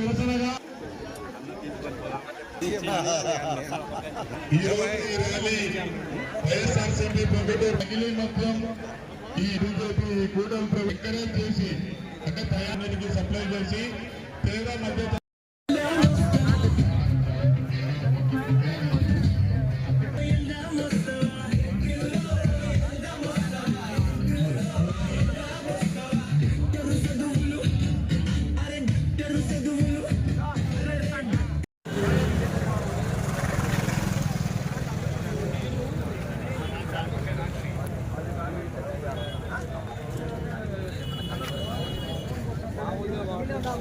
నిరసనగా ఈ ర్యాలీ వైఎస్ఆర్సీపీ ప్రభుత్వం మొత్తం ఈ బీజేపీ కూటమి చేసి అంటే తయారీకి సప్లై చేసి పేద మధ్య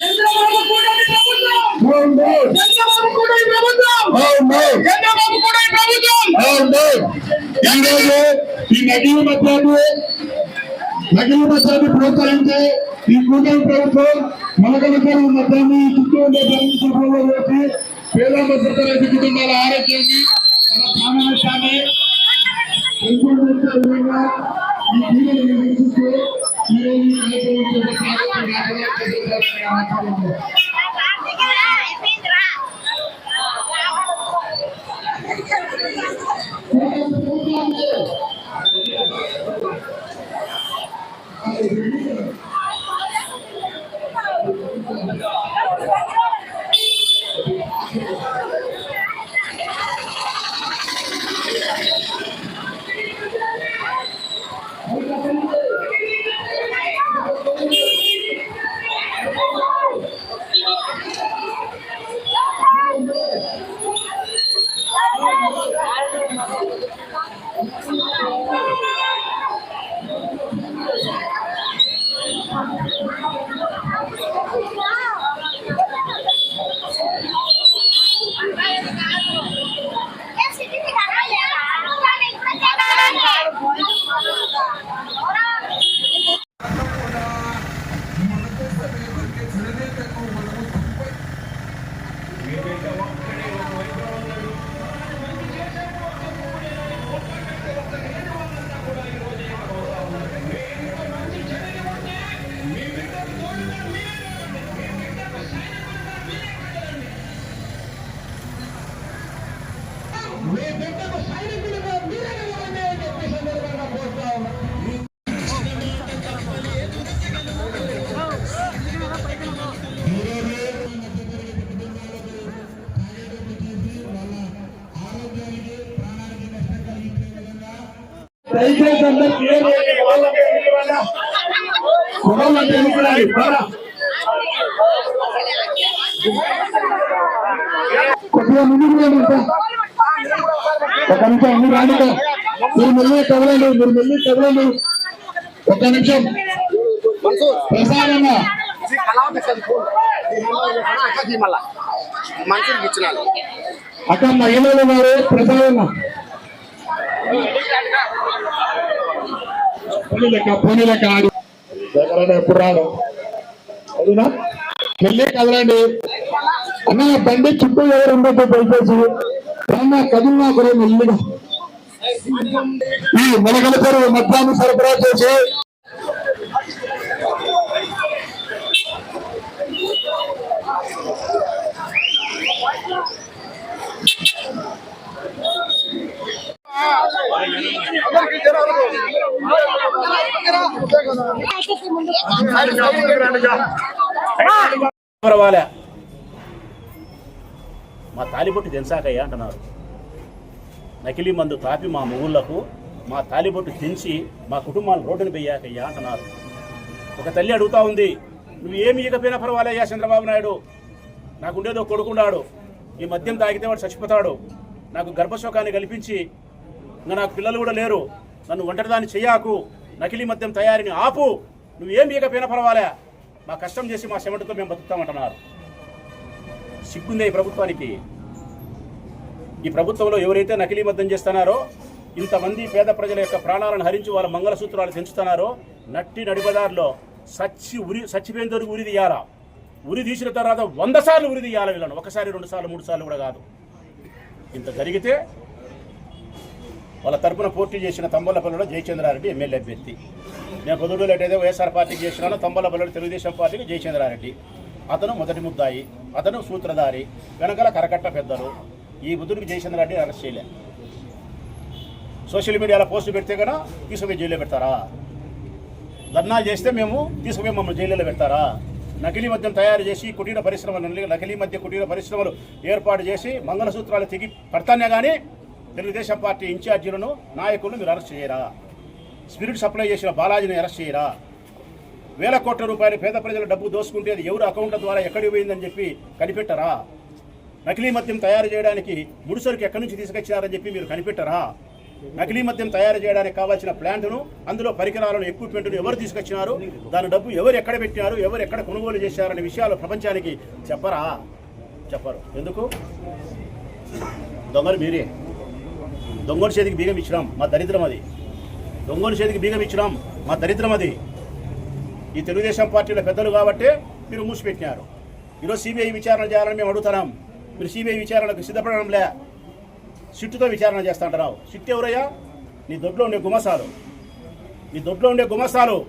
చంద్రబాబు కూటమి ప్రభుత్వం చంద్రబాబు కూటమి ప్రభుత్వం చంద్రబాబు కూటమి ప్రభుత్వం ఈరోజు ఈ నకిలీ మద్యాన్ని నకిలీ మద్యాన్ని ప్రోత్సహించే ఈ కూటమి ప్రభుత్వం మొలకలకరు మద్యాన్ని చుట్టూ ఉండే సభలో వేసి పేద మధ్యతరగతి కుటుంబాల ఆరోగ్యాన్ని మన ప్రాణాన్ని పెంపొందించే విధంగా ఈ ఈరోజు ఈ కార్యక్రమం చేపట్టాలని దయచేసి అందరూ క్లియర్ చేయండి. వాళ్ళకి ఎందుకు ఇవ్వాలా? వాళ్ళకి ఎందుకు ఇవ్వాలి? పోరా. కొద్దిగా ముందుకు రండి ఇంకా. ఒక నిమిషం అన్ని రాండి మీరు మెల్లి కదలండి మీరు మెల్లి కదలండి ఒక నిమిషం. ప్రసాదన్న అక్క మహిళలు ఉన్నారు? ప్రసాదన్న దగ్గర ఎప్పుడు రాడు మెల్లి కదలండి. అన్న బండి చుట్టూ ఎవరు ఉండదు దయచేసి. అన్న కదిలినా కూడా మెల్లిగా ఈ మొలకల చెరువు మద్యాన్ని సరఫరా చేసి పర్వాలే మా తాలిబొట్టు తెంచాకయ్యా అంటున్నారు. నకిలీ మందు తాపి మా ఊళ్ళకు మా తాలిబొట్టు తెంచి మా కుటుంబాలు రోడ్డును పెయ్యాకయ్యా అంటున్నారు. ఒక తల్లి అడుగుతా ఉంది నువ్వు ఏమి ఇకపోయినా పర్వాలయ్యా చంద్రబాబు నాయుడు. నాకు ఉండేదో కొడుకున్నాడు ఈ మద్యం తాగితే వాడు చచ్చిపోతాడు. నాకు గర్భశోకాన్ని కల్పించి ఇంకా నాకు పిల్లలు కూడా లేరు. నన్ను ఒంటరిదాన్ని చెయ్యాకు. నకిలీ మద్యం తయారీని ఆపు. నువ్వేం ఇకపోయినా పర్వాలే. మా కష్టం చేసి మా చెమటతో మేము బతుకుతామంటున్నారు సిగ్గుందే ఈ ప్రభుత్వానికి. ఈ ప్రభుత్వంలో ఎవరైతే నకిలీ మద్దం చేస్తున్నారో ఇంతమంది పేద ప్రజల యొక్క ప్రాణాలను హరించి వాళ్ళ మంగళసూత్రాలు తెంచుతున్నారో నట్టి నడిపదారిలో సచ్చి ఉరి చచ్చిపోయిన దొరికి ఉరి తీయాలా? ఉరి తీసిన తర్వాత వంద సార్లు ఉరి తీయాలి వీళ్ళను? ఒకసారి రెండు సార్లు మూడు సార్లు కూడా కాదు. ఇంత జరిగితే వాళ్ళ తరపున పోటీ చేసిన తంబలపల్లిలో జయచంద్రారెడ్డి ఎమ్మెల్యే అభ్యర్థి. నేను పొద్దుటూరు అయితే వైఎస్ఆర్ పార్టీకి చేసినాను. తంబలపల్లిలో తెలుగుదేశం పార్టీకి జయచంద్రారెడ్డి. అతను మొదటి ముద్దాయి అతను సూత్రధారి వెనకాల కరకట్ట పెద్దలు. ఈ బుద్ధుడికి జయచంద్రారెడ్డి అరెస్ట్ చేయలే. సోషల్ మీడియాలో పోస్టు పెడితే కదా తీసుకుపోయి జైల్లో పెడతారా? ధర్నాలు చేస్తే మేము తీసుకుపోయి మమ్మల్ని జైల్లో పెడతారా? నకిలీ మద్యం తయారు చేసి కుటీర పరిశ్రమలు నకిలీ మద్య కుటీర పరిశ్రమలు ఏర్పాటు చేసి మంగళసూత్రాలు తెగి పడతానే కానీ తెలుగుదేశం పార్టీ ఇన్ఛార్జీలను నాయకులను మీరు అరెస్ట్ చేయరా? స్పిరిట్ సప్లై చేసిన బాలాజీని అరెస్ట్ చేయరా? వేల కోట్ల రూపాయలు పేద ప్రజల డబ్బు దోసుకుంటే అది ఎవరు అకౌంట్ల ద్వారా ఎక్కడికి పోయిందని చెప్పి కనిపెట్టరా? నకిలీ మద్యం తయారు చేయడానికి ముడిసరుకు ఎక్కడి నుంచి తీసుకొచ్చినారని చెప్పి మీరు కనిపెట్టరా? నకిలీ మద్యం తయారు చేయడానికి కావాల్సిన ప్లాంట్ను అందులో పరికరాలను ఎక్విప్మెంట్ను ఎవరు తీసుకొచ్చినారు? దాని డబ్బు ఎవరు ఎక్కడ పెట్టినారు? ఎవరు ఎక్కడ కొనుగోలు చేశారనే విషయాలు ప్రపంచానికి చెప్పరా? చెప్పరు. ఎందుకు? దొంగలు మీరే. దొంగల చేతికి బీగం ఇచ్చినాం. మా దరిద్రం అది. దొంగల చేతికి బీగం ఇచ్చినాం. మా దరిద్రం అది. ఈ తెలుగుదేశం పార్టీలో పెద్దలు కాబట్టే మీరు మూసిపెట్టినారు. ఈరోజు సిబిఐ విచారణ చేయాలని మేము అడుగుతున్నాం. మీరు సిబిఐ విచారణకు సిద్ధపడడం లే. సిట్టుతో విచారణ చేస్తా సిట్టు ఎవరయ్యా? నీ దొడ్లో ఉండే గుమసాలు నీ దొడ్లో ఉండే గుమసాలు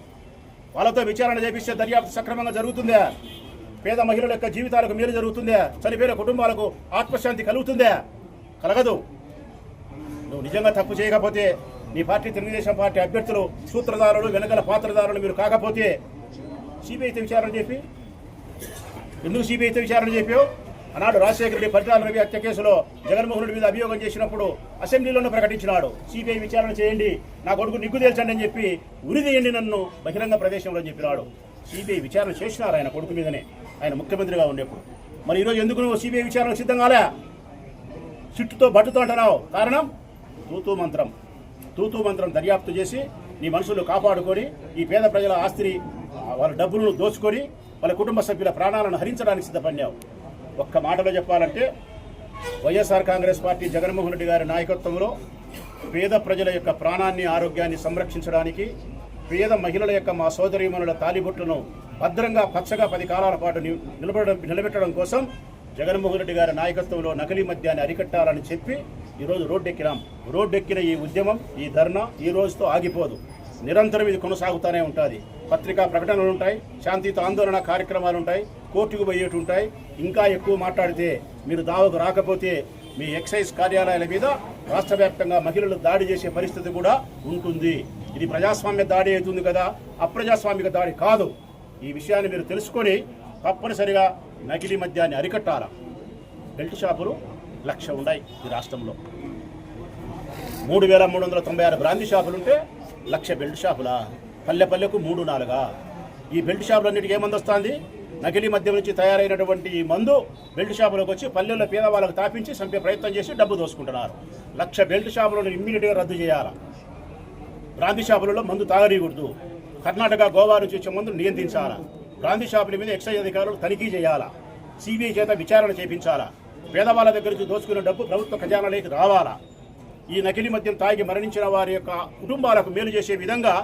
వాళ్ళతో విచారణ చేపిస్తే దర్యాప్తు సక్రమంగా జరుగుతుందా. పేద మహిళల యొక్క జీవితాలకు మేలు జరుగుతుందా. చనిపోయిన కుటుంబాలకు ఆత్మశాంతి కలుగుతుందా. కలగదు. నువ్వు నిజంగా తప్పు చేయకపోతే మీ పార్టీ తెలుగుదేశం పార్టీ అభ్యర్థులు సూత్రధారులు వెనకల పాత్రధారులు మీరు కాకపోతే సిబిఐతో విచారణ చెప్పి ఎందుకు సిబిఐతో విచారణ చెప్పావు ఆనాడు రాజశేఖర రెడ్డి పరిటాల రవి హత్య కేసులో జగన్మోహన్ రెడ్డి మీద అభియోగం చేసినప్పుడు అసెంబ్లీలోనే ప్రకటించినాడు. సిబిఐ విచారణ చేయండి నా కొడుకు నిగ్గు తేల్చండి అని చెప్పి ఉరిదేయండి నన్ను బహిరంగ ప్రదేశంలో చెప్పినాడు. సిబిఐ విచారణ చేసినారు ఆయన కొడుకు మీదనే. ఆయన ముఖ్యమంత్రిగా ఉండేప్పుడు. మరి ఈరోజు ఎందుకు నువ్వు సిబిఐ విచారణ సిద్ధం కాలే సిట్టుతో బట్టుతో అంటున్నావు. కారణం తూతూ మంత్రం. తూతూ మంత్రం దర్యాప్తు చేసి నీ మనుషులు కాపాడుకొని ఈ పేద ప్రజల ఆస్తిని వాళ్ళ డబ్బులను దోచుకొని వాళ్ళ కుటుంబ సభ్యుల ప్రాణాలను హరించడానికి సిద్ధపడినావు. ఒక్క మాటలో చెప్పాలంటే YSR Congress party Jaganmohan Reddy garu నాయకత్వంలో పేద ప్రజల యొక్క ప్రాణాన్ని ఆరోగ్యాన్ని సంరక్షించడానికి పేద మహిళల యొక్క మా సోదరీమణుల తాలిబొట్టును భద్రంగా పచ్చగా పది కాలాల పాటు నిలబడడం నిలబెట్టడం కోసం జగన్మోహన్ రెడ్డి గారి నాయకత్వంలో నకిలీ మద్యాన్ని అరికట్టాలని చెప్పి ఈరోజు రోడ్డెక్కినాం. రోడ్డెక్కిన ఈ ఉద్యమం ఈ ధర్నా ఈ రోజుతో ఆగిపోదు. నిరంతరం ఇది కొనసాగుతూనే ఉంటుంది. పత్రికా ప్రకటనలు ఉంటాయి శాంతియుత ఆందోళన కార్యక్రమాలు ఉంటాయి కోర్టుకు పోయేటి ఉంటాయి. ఇంకా ఎక్కువ మాట్లాడితే మీరు దావకు రాకపోతే మీ ఎక్సైజ్ కార్యాలయాల మీద రాష్ట్ర వ్యాప్తంగా మహిళలు దాడి చేసే పరిస్థితి కూడా ఉంటుంది. ఇది ప్రజాస్వామ్య దాడి అవుతుంది కదా? అప్రజాస్వామిక దాడి కాదు. ఈ విషయాన్ని మీరు తెలుసుకొని తప్పనిసరిగా నకిలీ మద్యాన్ని అరికట్టాల? బెల్ట్ షాపులు లక్ష ఉన్నాయి ఈ రాష్ట్రంలో. మూడు వేల మూడు వందల తొంభై ఆరు బ్రాంతి షాపులు ఉంటే లక్ష బెల్ట్ షాపులా? పల్లె పల్లెకు మూడు నాలుగా? ఈ బెల్ట్ షాపులన్నిటికీ ఏమంది వస్తుంది? నకిలీ మద్యం నుంచి తయారైనటువంటి ఈ మందు బెల్ట్ షాపులకు వచ్చి పల్లెల్లో పేదవాళ్ళకు తాపించి చంపే ప్రయత్నం చేసి డబ్బు దోసుకుంటున్నారు. లక్ష బెల్ట్ షాపులను ఇమ్మీడియట్గా రద్దు చేయాలి. బ్రాంతి షాపులలో మందు తాగనీయకూడదు. కర్ణాటక గోవా నుంచి వచ్చే మందు నియంత్రించాలా. బ్రాంతి షాపుల మీద ఎక్సైజ్ అధికారులు తనిఖీ చేయాలా. సిబిఐ చేత విచారణ చేపించాలా. పేదవాళ్ళ దగ్గర నుంచి దోచుకునే డబ్బు ప్రభుత్వ ఖజానాలోకి రావాలా? ఈ నకిలీ మద్యం తాగి మరణించిన వారి యొక్క కుటుంబాలకు మేలు చేసే విధంగా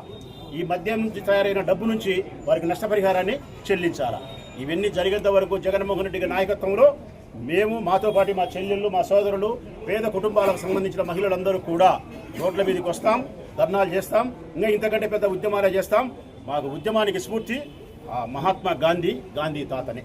ఈ మద్యం నుంచి తయారైన డబ్బు నుంచి వారికి నష్టపరిహారాన్ని చెల్లించాలా? ఇవన్నీ జరిగేంత వరకు జగన్మోహన్ రెడ్డి నాయకత్వంలో మేము మాతో పాటు మా చెల్లెళ్ళు మా సోదరులు పేద కుటుంబాలకు సంబంధించిన మహిళలందరూ కూడా రోడ్ల మీదకి వస్తాం ధర్నాలు చేస్తాం ఇంకా ఇంతకంటే పెద్ద ఉద్యమాలే చేస్తాం. మాకు ఉద్యమానికి స్ఫూర్తి ఆ మహాత్మా గాంధీ గాంధీ తాతనే.